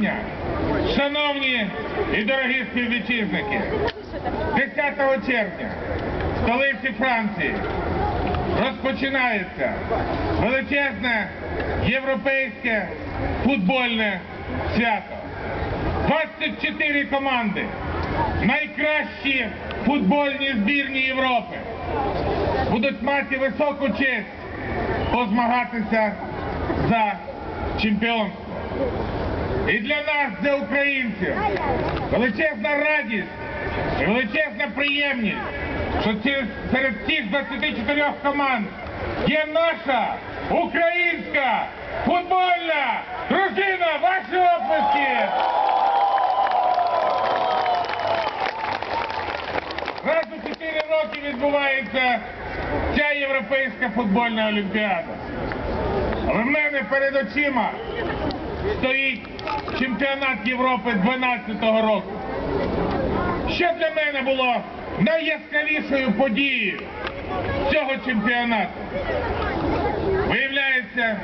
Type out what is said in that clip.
квітня, шановні і дорогі співвітчизники, 10 червня в столиці Франції розпочинається величезне європейське футбольне свято. 24 команди, найкращі футбольні збірні Європи будуть мати високу честь позмагатися за чемпіонство. І для нас, для українців, величезна радість, і величезна приємність, що серед цих 24 команд є наша українська футбольна дружина. Ваші оплески! Раз у 4 роки відбувається ця європейська футбольна олімпіада. Але в мене перед очима стоїть чемпіонат Європи 12-го року. Що для мене було найяскравішою подією цього чемпіонату? Виявляється,